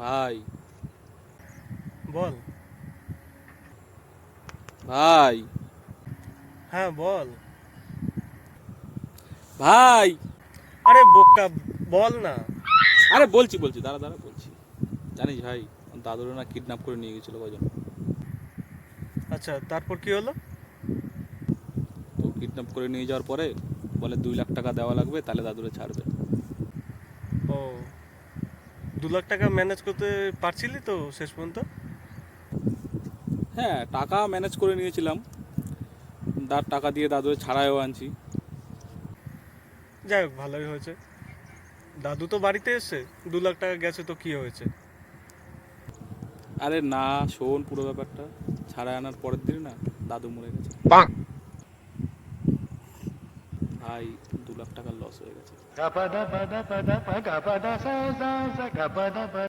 ভাই। বল। ভাই। হ্যাঁ বল। ভাই। আরে বোকা বল না। আরে বলছি বলছি দাঁড়া দাঁড়া বলছি। জানিস ভাই দাদুর না কিডন্যাপ করে নিয়ে গেছিল কজন আচ্ছা তারপর কি হলো? তো কিডন্যাপ করে নিয়ে যাওয়ার পরে বলে দুই লাখ টাকা দেওয়া লাগবে তাহলে দাদুরে ছাড়বে। ও। দু লাখ টাকা ম্যানেজ করতে পারছিলি তো শেষ পর্যন্ত? হ্যাঁ টাকা ম্যানেজ করে নিয়েছিলাম। দার টাকা দিয়ে দাদুরে ছাড়াইও আনছি। যাই হোক ভালোই হয়েছে। দাদু তো বাড়িতে এসছে দু লাখ টাকা গেছে তো কি হয়েছে? আরে না শোন পুরো ব্যাপারটা। ছাড়াই আনার পরের দিন না দাদু মরে গেছে। ভাই দু লাখ টাকার লস হয়ে গেছে।